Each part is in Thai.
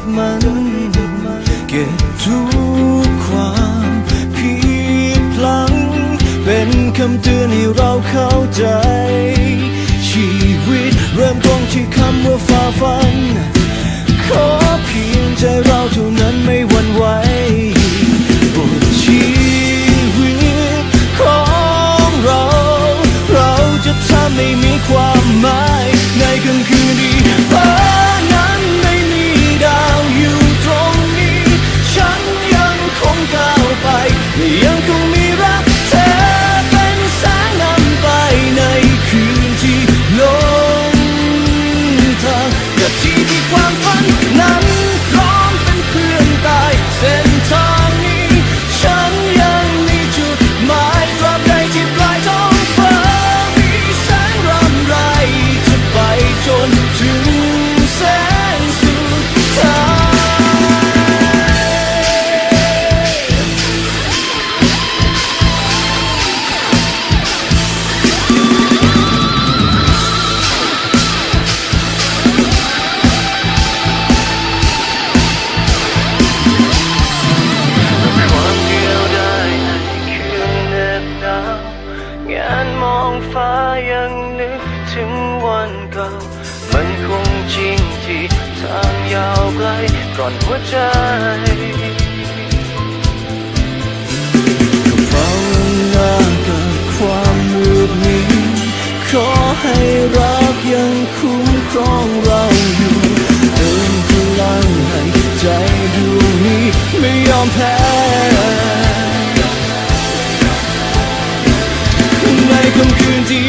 จามัน เก็บทุกความผิดพลัง เป็นคำเตือนให้เราเข้าใจ ชีวิตเริ่มต้นที่คำว่าฝ่าฟัน ขอเพียงใจเราเท่านั้นไม่วัน ยังางยาวไกลก่อนหัวใจภาวนากับความมืดมิดขอให้รักยังคุ้มครองเราอยู่เติมพลังให้ใจดวงนี้ไม่ยอมแพ้ในค่ำคืนที่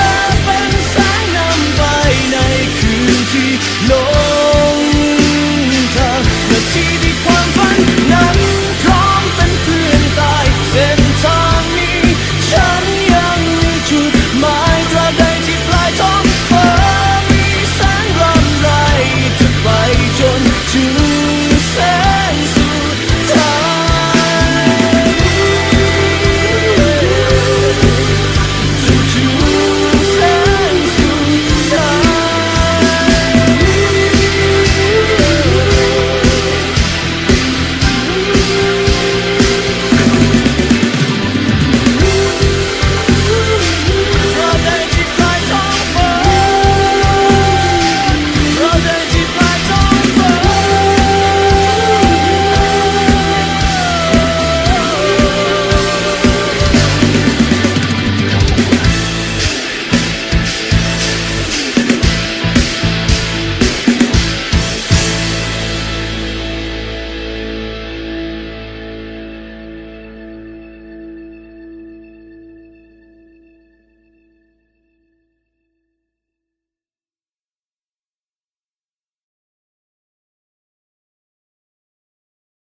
่